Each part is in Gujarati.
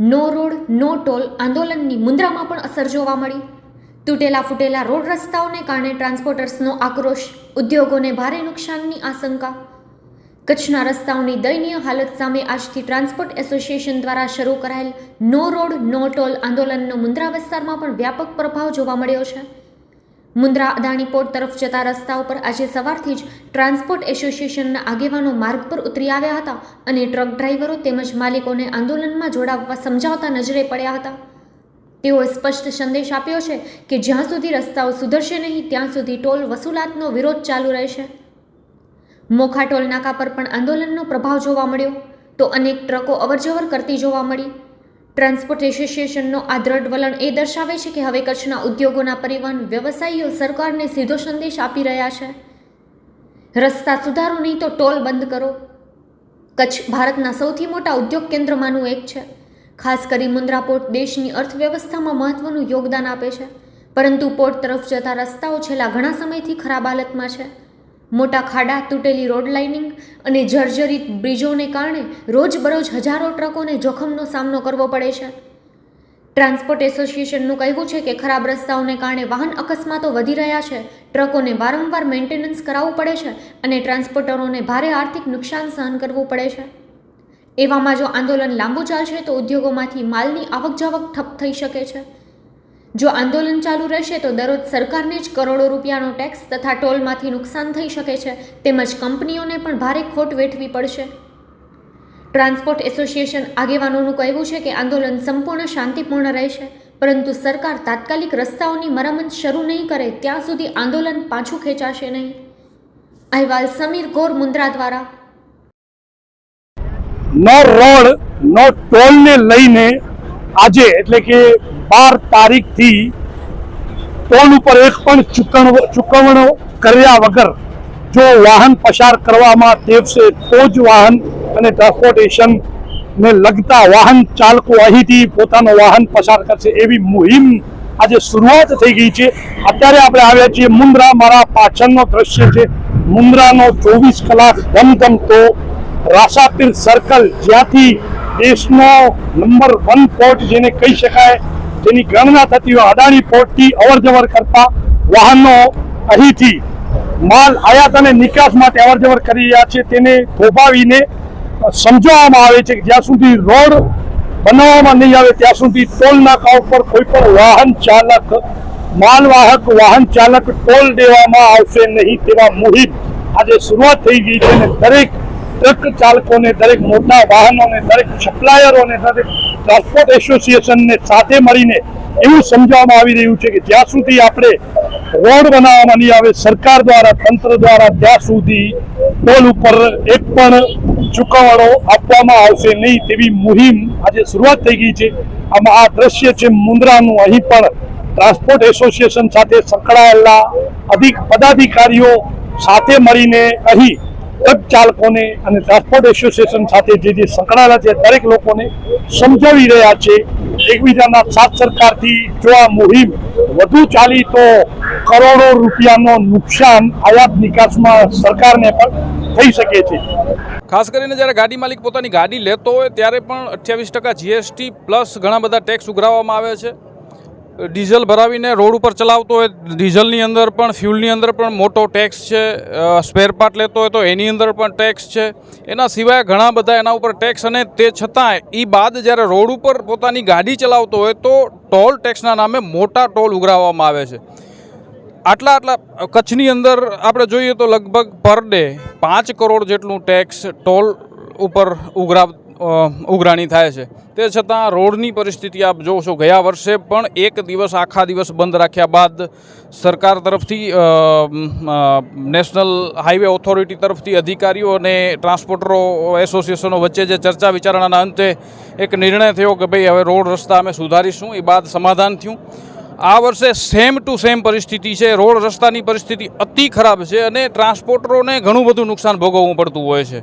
નો રોડ, નો ટોલ આંદોલનની મુદ્રામાં પણ અસર જોવા મળી. તૂટેલા ફૂટેલા રોડ રસ્તાઓને કારણે ટ્રાન્સપોર્ટર્સનો આક્રોશ, ઉદ્યોગોને ભારે નુકસાનની આશંકા. કચ્છના રસ્તાઓની દયનીય હાલત સામે આજથી ટ્રાન્સપોર્ટ એસોસિએશન દ્વારા શરૂ કરાયેલ નો રોડ, નો ટોલ આંદોલનનો મુંદ્રા વિસ્તારમાં પણ વ્યાપક પ્રભાવ જોવા મળ્યો છે. મુન્દ્રા અદાણી પોર્ટ તરફ જતા રસ્તા ઉપર આજે સવારથી જ ટ્રાન્સપોર્ટ એસોસિએશનના આગેવાનો માર્ગ પર ઉતરી આવ્યા હતા અને ટ્રક ડ્રાઈવરો તેમજ માલિકોને આંદોલનમાં જોડાવવા સમજાવતા નજરે પડ્યા હતા. તેઓએ સ્પષ્ટ સંદેશ આપ્યો છે કે જ્યાં સુધી રસ્તાઓ સુધરશે નહીં, ત્યાં સુધી ટોલ વસૂલાતનો વિરોધ ચાલુ રહેશે. મોખા ટોલ નાકા પર પણ આંદોલનનો પ્રભાવ જોવા મળ્યો. તો અનેક ટ્રકો અવરજવર કરતી જોવા મળી. ટ્રાન્સપોર્ટ એસોસિએશનનો આ દ્રઢ વલણ એ દર્શાવે છે કે હવે કચ્છના ઉદ્યોગોના પરિવહન વ્યવસાયીઓ સરકારને સીધો સંદેશ આપી રહ્યા છે. રસ્તા સુધારો નહીં તો ટોલ બંધ કરો. કચ્છ ભારતના સૌથી મોટા ઉદ્યોગ કેન્દ્રમાંનું એક છે. ખાસ કરી મુન્દ્રા પોર્ટ દેશની અર્થવ્યવસ્થામાં મહત્વનું યોગદાન આપે છે. પરંતુ પોર્ટ તરફ જતા રસ્તાઓ છેલ્લા ઘણા સમયથી ખરાબ હાલતમાં છે. મોટા ખાડા, તૂટેલી રોડ લાઇનિંગ અને જર્જરિત બ્રિજોને કારણે રોજબરોજ હજારો ટ્રકોને જોખમનો સામનો કરવો પડે છે. ટ્રાન્સપોર્ટ એસોસિએશનનું કહેવું છે કે ખરાબ રસ્તાઓને કારણે વાહન અકસ્માતો વધી રહ્યા છે. ટ્રકોને વારંવાર મેન્ટેનન્સ કરાવવું પડે છે અને ટ્રાન્સપોર્ટરોને ભારે આર્થિક નુકસાન સહન કરવું પડે છે. એવામાં જો આંદોલન લાંબુ ચાલશે તો ઉદ્યોગોમાંથી માલની આવક જાવક ઠપ થઈ શકે છે. જો આંદોલન ચાલુ રહેશે તો દરરોજ સરકારને જ કરોડો રૂપિયાનો ટેક્સ તથા ટોલમાંથી નુકસાન થઈ શકે છે. તેમજ કંપનીઓને પણ ભારે ખોટ વેઠવી પડશે. ટ્રાન્સપોર્ટ એસોસિએશન આગેવાનોનું કહેવું છે કે આંદોલન સંપૂર્ણ શાંતિપૂર્ણ રહેશે, પરંતુ સરકાર તાત્કાલિક રસ્તાઓની મરામત શરૂ નહીં કરે ત્યાં સુધી આંદોલન પાછું ખેંચાશે નહીં. અહેવાલ સમીર ગોર મુન્દ્રા દ્વારા. નો રોડ, નો ટોલને લઈને આજે એટલે કે બાર તારીખથી ટોલ ઉપર એક પણ ચૂકવણો ચૂકવણો કર્યા વગર જો વાહન પસાર કરવામાં તેવશે તો જ વાહન અને ટ્રાન્સપોર્ટેશન ને લગતા વાહન ચાલકો અહીંથી પોતાનું વાહન પસાર કરશે એવી મુહિમ આજે શરૂઆત થઈ ગઈ છે. અત્યારે આપણે આવ્યા છીએ મુન્દ્રા મારા પાછળનો દ્રશ્ય છે. મુન્દ્રાનો ચોવીસ કલાક ધમધમતો રાસાપીર સર્કલ જ્યાંથી દેશનો નંબર વન પોર્ટ જેને કહી શકાય જેની ગણના થતી હોય, અદાણી પોર્ટથી અવર જવર કરતા વાહનો અહીંથી માલ આયાત અને નિકાસ માટે અવર જવર કરી રહ્યા છે. તેને થોભાવીને સમજાવવામાં આવે છે કે જ્યાં સુધી રોડ બનાવવામાં નહીં આવે, ત્યાં સુધી ટોલ નાકા ઉપર કોઈ પણ વાહન ચાલક, માલવાહક વાહન ચાલક ટોલ દેવામાં આવશે નહીં તેવા મુહિમ આજે શરૂઆત થઈ ગઈ છે અને દરેક ટ્રક ચાલકોને, દરેક મોટા વાહનોને, દરેક સપ્લાયરોને, દરેક ટ્રાન્સપોર્ટ એસોસિએશનને સાથે મળીને એવું સમજાવવામાં આવી રહ્યું છે કે જ્યાં સુધી આપણે રોડ બનાવવામાં નહીં આવે, સરકાર દ્વારા, તંત્ર દ્વારા ત્યાં સુધી ટોલ ઉપર એક પણ ચુકવણો આપવામાં આવશે નહીં તેવી મુહિમ આજે શરૂઆત થઈ ગઈ છે. આમાં આ દ્રશ્ય છે મુન્દ્રાનું અહીં પણ ટ્રાન્સપોર્ટ એસોસિએશન સાથે સંકળાયેલા અધિક પદાધિકારીઓ સાથે મળીને અહીં ટ્રક ચાલકોને અને ટ્રાન્સપોર્ટ એસોસિએશન સાથે જે જે સંકળાયેલા છે, દરેક લોકોને સમજાવી રહ્યા છે. એકબીજાના સાથ સરકારથી જો આ મુહિમ વધુ ચાલી તો કરોડો રૂપિયાનો નુકસાન આયાત નિકાસમાં સરકારને પણ થઈ શકે છે. ખાસ કરીને જ્યારે ગાડી માલિક પોતાની ગાડી લેતો હોય, ત્યારે પણ અઠ્યાવીસ ટકા જીએસટી પ્લસ ઘણા બધા ટેક્સ ઉઘરાવવામાં આવે છે. ડીઝલ ભરાવીને રોડ ઉપર ચલાવતો હોય, ડીઝલની અંદર પણ, ફ્યુલની અંદર પણ મોટો ટેક્સ છે સ્પેર પાર્ટ લેતો હોય તો એની અંદર પણ ટેક્સ છે. એના સિવાય ઘણા બધા એના ઉપર ટેક્સ અને તે છતાંય એ બાદ જ્યારે રોડ ઉપર પોતાની ગાડી ચલાવતો હોય તો ટોલ ટેક્સના નામે મોટા ટોલ ઉઘરાવવામાં આવે છે. આટલા આટલા, કચ્છની અંદર આપણે જોઈએ તો લગભગ પર ડે પાંચ કરોડ જેટલું ટેક્સ ટોલ ઉપર ઉઘરાવ ઉઘરાણી થાય છે. તે છતાં રોડની પરિસ્થિતિ આપ જોશો ગયા વર્ષે પણ એક દિવસ આખા દિવસ બંધ રાખ્યા બાદ સરકાર તરફથી નેશનલ હાઈવે ઓથોરિટી તરફથી અધિકારીઓ અને ટ્રાન્સપોર્ટરો, એસોસિએશનો વચ્ચે જે ચર્ચા વિચારણાના અંતે એક નિર્ણય થયો કે ભાઈ હવે રોડ રસ્તા અમે સુધારીશું. એ બાદ સમાધાન થયું. આ વર્ષે સેમ ટુ સેમ પરિસ્થિતિ છે. રોડ રસ્તાની પરિસ્થિતિ અતિ ખરાબ છે અને ટ્રાન્સપોર્ટરોને ઘણું બધું નુકસાન ભોગવવું પડતું હોય છે.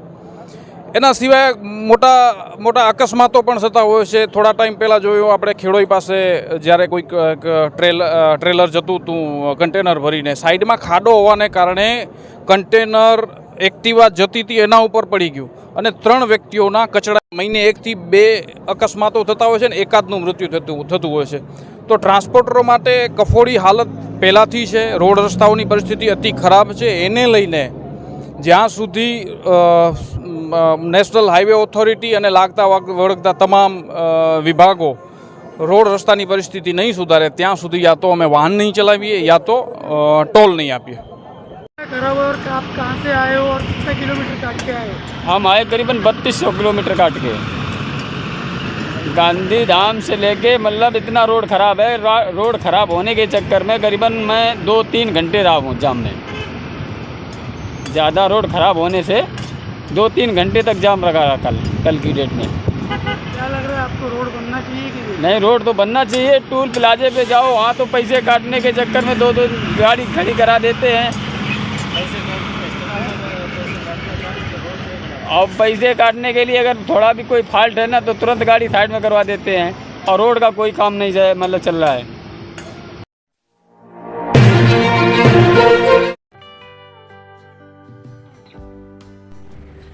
એના સિવાય મોટા મોટા અકસ્માતો પણ થતા હોય છે. થોડા ટાઈમ પહેલાં જોયું, આપણે ખેડોઈ પાસે જ્યારે કોઈક ટ્રેલ, ટ્રેલર જતું હતું, કન્ટેનર ભરીને. સાઈડમાં ખાડો હોવાને કારણે કન્ટેનર એક્ટિવા જતી હતી, એના ઉપર પડી ગયું. અને ત્રણ વ્યક્તિઓના કચડા મહિને એકથી બે અકસ્માતો થતા હોય છે ને એકાદનું મૃત્યુ થતું થતું હોય છે. તો ટ્રાન્સપોર્ટરો માટે કફોડી હાલત પહેલાંથી છે. રોડ રસ્તાઓની પરિસ્થિતિ અતિ ખરાબ છે. એને લઈને જ્યાં સુધી અ, અ, નેશનલ હાઈવે ઓથોરિટી અને લાગતા વાગ- વળગતા તમામ અ, વિભાગો રોડ રસ્તાની પરિસ્થિતિ નહીં સુધારે ત્યાં સુધી યા તો અમે વાહન નહીં ચલાવીએ યા તો અ, ટોલ નહીં આપીએ करा हुआ और आप कहाँ से आए हो और कितना किलोमीटर काट के आए हो हम आए करीबन बत्तीस सौ किलोमीटर काट के गांधी धाम से लेके मतलब इतना रोड ख़राब है रा- रोड ख़राब होने के चक्कर में करीबन मैं दो तीन घंटे रहा हूँ जाम में ज़्यादा रोड ख़राब होने से दो तीन घंटे तक जाम रखा रहा कल कल की डेट में। क्या लग रहा है आपको रोड बनना चाहिए कि नहीं? नहीं रोड तो बनना चाहिए। टूल प्लाजे पे जाओ वहाँ तो पैसे काटने के चक्कर में दो दो गाड़ी खड़ी करा देते हैं। और पैसे काटने के लिए अगर थोड़ा भी कोई फॉल्ट है ना तो तुरंत गाड़ी साइड में करवा देते हैं। और रोड का कोई काम नहीं मतलब चल रहा है।